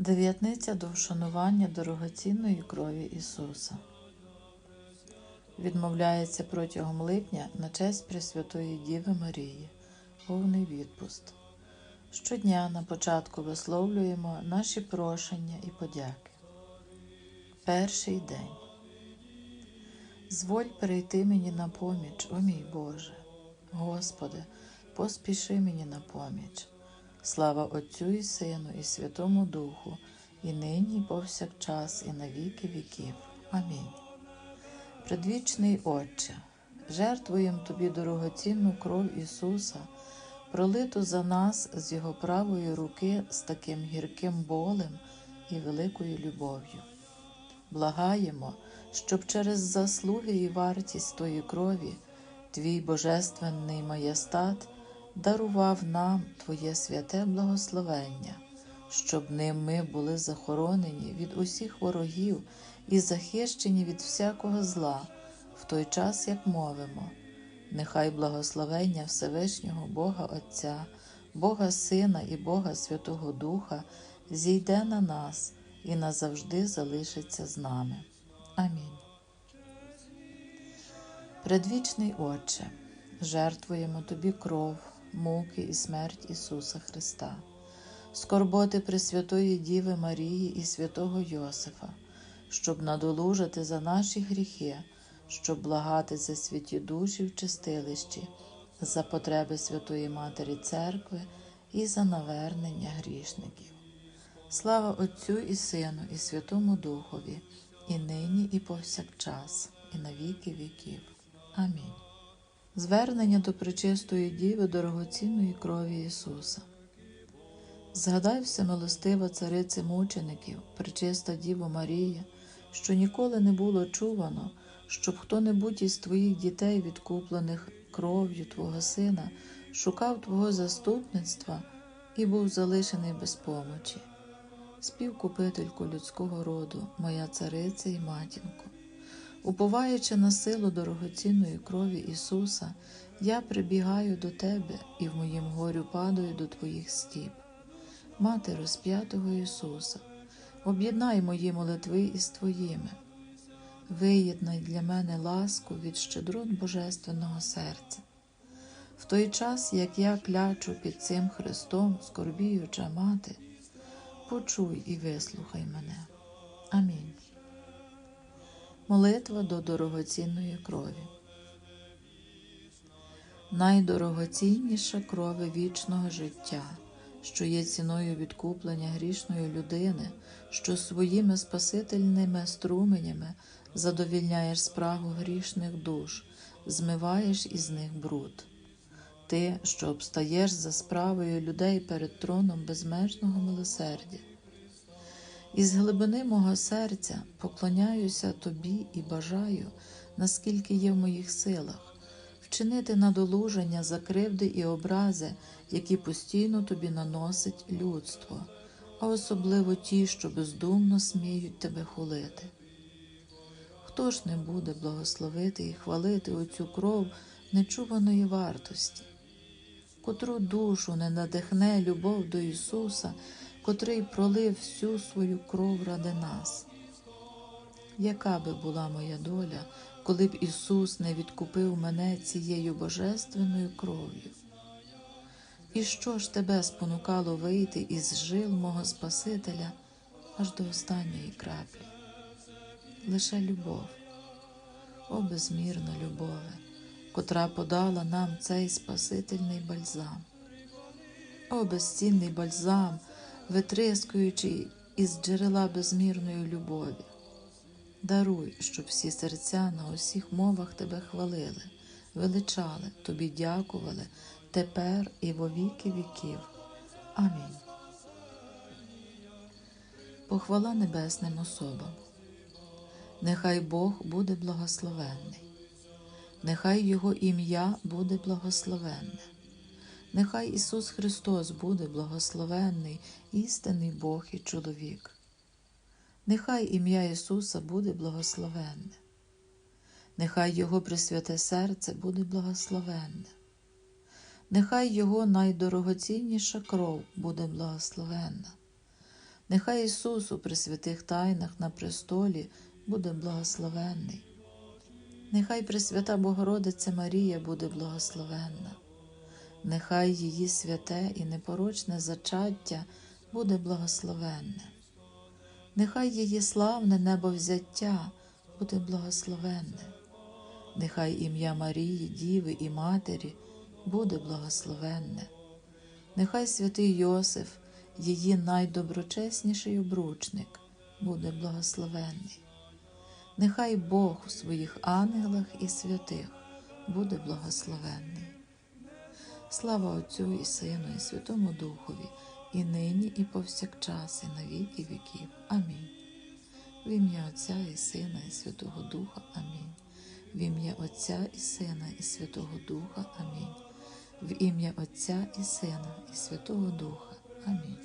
Дев'ятниця до вшанування дорогоцінної крові Ісуса. Відмовляється протягом липня на честь Пресвятої Діви Марії, повний відпуст. Щодня на початку висловлюємо наші прошення і подяки. Перший день. Зволь перейти мені на поміч, о мій Боже. Господи, поспіши мені на поміч. Слава Отцю і Сину, і Святому Духу, і нині, і повсякчас, і на віки віків. Амінь. Предвічний Отче, жертвуємо Тобі дорогоцінну кров Ісуса, пролиту за нас з Його правої руки з таким гірким болем і великою любов'ю. Благаємо, щоб через заслуги і вартість Тої крові Твій Божественний маєстат дарував нам Твоє святе благословення, щоб ним ми були захоронені від усіх ворогів і захищені від всякого зла, в той час, як мовимо. Нехай благословення Всевишнього Бога Отця, Бога Сина і Бога Святого Духа зійде на нас і назавжди залишиться з нами. Амінь. Предвічний Отче, жертвуємо Тобі кров, муки і смерть Ісуса Христа, скорботи Пресвятої Діви Марії і святого Йосифа, щоб надолужити за наші гріхи, щоб благати за святі душі в чистилищі, за потреби Святої Матері Церкви і за навернення грішників. Слава Отцю і Сину, і Святому Духові, і нині, і повсякчас, і на віки віків. Амінь. Звернення до пречистої Діви дорогоцінної крові Ісуса. Згадай всемилостива цариці мучеників, пречиста Діво Марія, що ніколи не було чувано, щоб хто-небудь із твоїх дітей, відкуплених кров'ю Твого Сина, шукав Твого заступництва і був залишений без помочі. Співкупительку людського роду, моя цариця і матінко. Уповаючи на силу дорогоцінної крові Ісуса, я прибігаю до Тебе і в моїм горю падаю до Твоїх стіп. Мати розп'ятого Ісуса, об'єднай мої молитви із Твоїми, виєднай для мене ласку від щедрот Божественного серця. В той час, як я клячу під цим Христом, скорбіюча мати, почуй і вислухай мене. Амінь. Молитва до дорогоцінної крові. Найдорогоцінніша крови вічного життя, що є ціною відкуплення грішної людини, що своїми спасительними струменями задовільняєш спрагу грішних душ, змиваєш із них бруд. Ти, що обстаєш за справою людей перед троном безмежного милосердя. Із глибини мого серця поклоняюся тобі і бажаю, наскільки є в моїх силах, вчинити надолуження за кривди і образи, які постійно тобі наносить людство, а особливо ті, що бездумно сміють тебе хулити. Хто ж не буде благословити і хвалити оцю кров нечуваної вартості, котру душу не надихне любов до Ісуса? Котрий пролив всю свою кров ради нас. Яка би була моя доля, коли б Ісус не відкупив мене цією божественною кров'ю? І що ж тебе спонукало вийти із жил мого Спасителя аж до останньої краплі? Лише любов, о безмірна любове, котра подала нам цей Спасительний бальзам, о безцінний бальзам витрискуючи із джерела безмірної любові. Даруй, щоб всі серця на усіх мовах тебе хвалили, величали, тобі дякували тепер і во віки віків. Амінь. Похвала небесним особам. Нехай Бог буде благословенний, нехай Його ім'я буде благословенне. Нехай Ісус Христос буде благословенний, істинний Бог і чоловік. Нехай ім'я Ісуса буде благословенне, нехай Його Пресвяте серце буде благословенне, нехай Його найдорогоцінніша кров буде благословенна, Нехай Ісус у пресвятих тайнах на престолі буде благословенний. Нехай Пресвята Богородиця Марія буде благословенна. Нехай її святе і непорочне зачаття буде благословенне. Нехай її славне небовзяття буде благословенне. Нехай ім'я Марії, Діви і Матері буде благословенне. Нехай святий Йосиф, її найдоброчесніший обручник, буде благословенний. Нехай Бог у своїх ангелах і святих буде благословенний. Слава Отцю і Сину, і Святому Духові, і нині, і повсякчас, і на віки віків. Амінь. В ім'я Отця і Сина, і Святого Духа. Амінь. В ім'я Отця і Сина, і Святого Духа. Амінь. В ім'я Отця і Сина, і Святого Духа. Амінь.